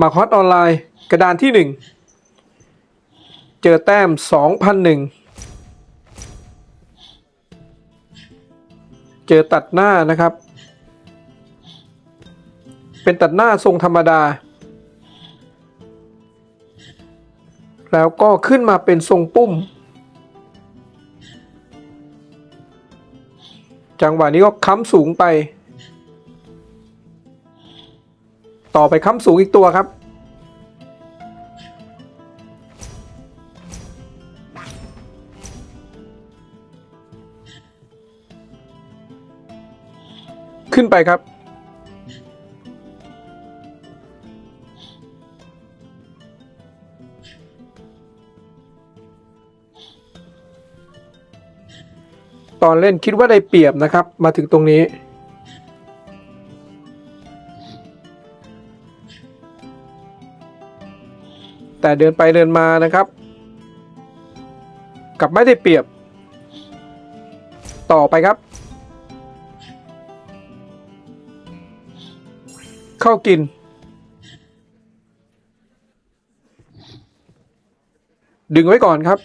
มาฮอตออนไลน์กระดานที่หนึ่งเจอแต้มสองพันหนึ่งเจอตัดหน้านะครับ เป็นตัดหน้าทรงธรรมดา แล้วก็ขึ้นมาเป็นทรงปุ้ม จังหวะนี้ก็ค้ำสูงไป ต่อไปค้ำสูงอีกตัวครับ ขึ้นไปครับ ตอนเล่นคิดว่าได้เปรียบนะครับ มาถึงตรงนี้ แต่เดินไปเดินมานะครับกลับไม่ได้เปรียบ ต่อไปครับ เข้ากิน ดึงไว้ก่อนครับ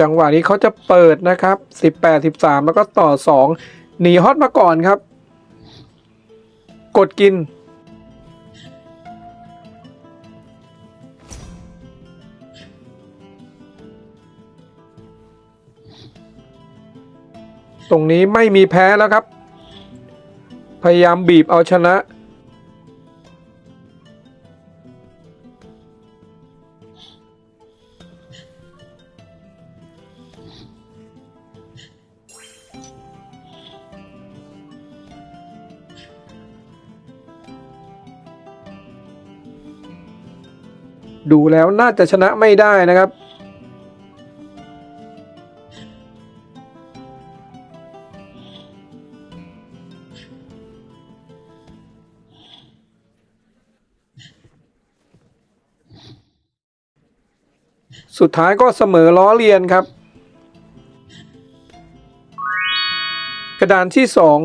จังหวะนี้เขาจะเปิดนะครับ18 13 แล้วก็ต่อ 2 หนีฮอตมาก่อนครับ กดกิน ตรงนี้ไม่มีแพ้แล้วครับ พยายามบีบเอาชนะ ดูแล้วน่าจะชนะไม่ได้นะครับ สุดท้ายก็เสมอล้อเลียนครับ กระดานที่สอง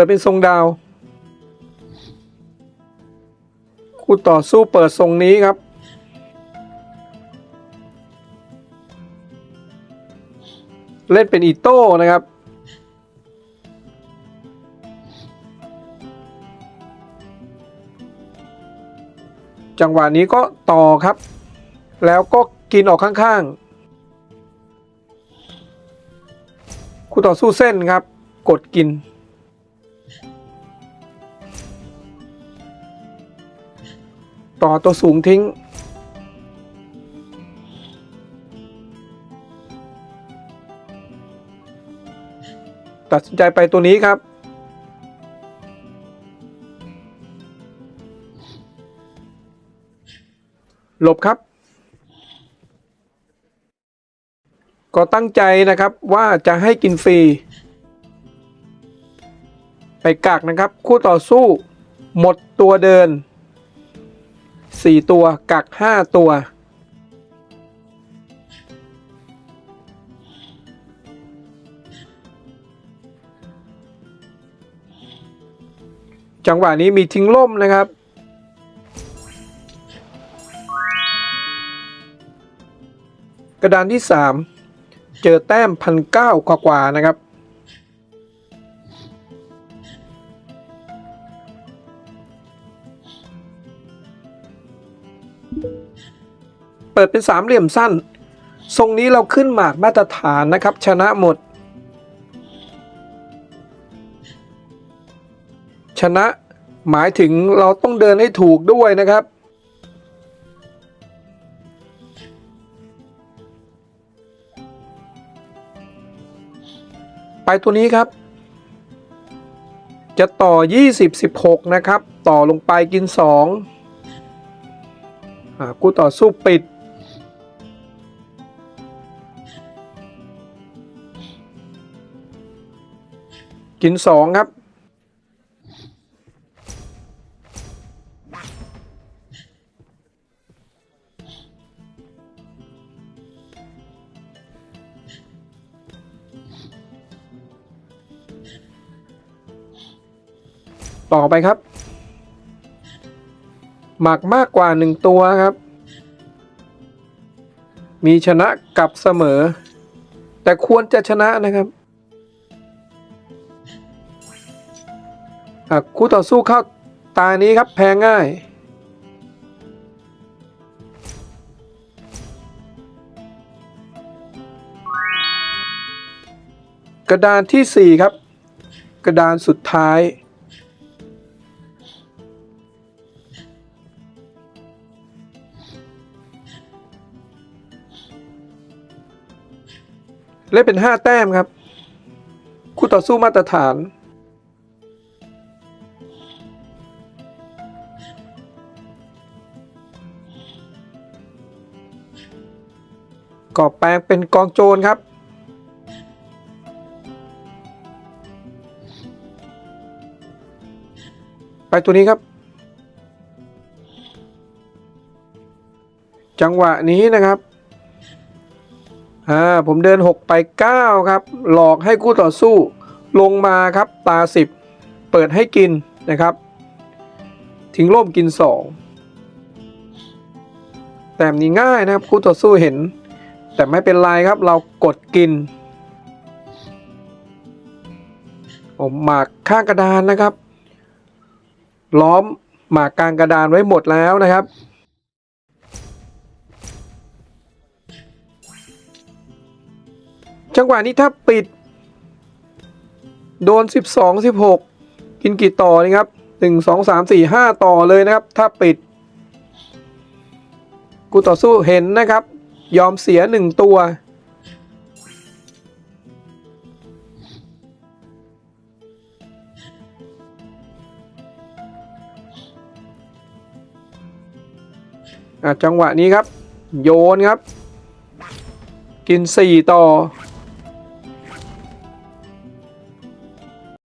ปิดเป็นทรงดาว คู่ต่อสู้เปิดทรงนี้ครับ เล่นเป็นอีโต้นะครับ จังหวะนี้ก็ต่อครับ แล้วก็กินออกข้างๆ คู่ต่อสู้เส้นครับ กดกิน ต่อตัวสูงทิ้ง ตัดสินใจไปตัวนี้ครับ หลบครับ ก็ตั้งใจนะครับว่าจะให้กินฟรี ไปกักนะครับ คู่ต่อสู้หมดตัวเดิน 4ตัว กัก5ตัว จังหวะนี้มีทิ้งล่มนะครับกระดานที่ 3 เจอแต้มพันเก้ากว่าๆนะครับ ปิดเป็นสามเหลี่ยมสั้น ทรงนี้เราขึ้นหมากมาตรฐานนะครับ ชนะหมด ชนะหมายถึงเราต้องเดินให้ถูกด้วยนะครับ ไปตัวนี้ครับ จะต่อ 20 16 นะครับ ต่อลงไปกิน2อ่าคู่ต่อสู้ปิด กินสองครับ ต่อไปครับ หมักมากกว่าหนึ่งตัวครับ มีชนะกับเสมอ แต่ควรจะชนะนะครับ คู่ต่อสู้เข้าตานี้ครับแพ้ง่าย กระดานที่ 4 ครับ กระดานสุดท้าย เล่นเป็น 5 แต้มครับ คู่ต่อสู้มาตรฐาน ก็แปลงเป็นกองโจรครับ ไปตัวนี้ครับ จังหวะนี้นะครับอ่าผมเดิน 6 ไป 9 ครับ หลอกให้คู่ต่อสู้ลงมาครับ ตา 10 เปิดให้กินนะครับ ทิ้งร่มกิน 2 แต่มนี้ง่ายนะครับ คู่ต่อสู้เห็น แต่ไม่เป็นไรครับเรากดกินผมหมากข้างกระดานนะครับ ล้อมหมากกลางกระดานไว้หมดแล้วนะครับ จังหวะนี้ถ้าปิด โดน 12 16 กินกี่ต่อนี่ครับ 1 2 3 4 5 ต่อเลยนะครับ ถ้าปิด กูต่อสู้เห็นนะครับ ยอมเสียหนึ่งตัว จังหวะนี้ครับ โยนครับ กินสี่ต่อ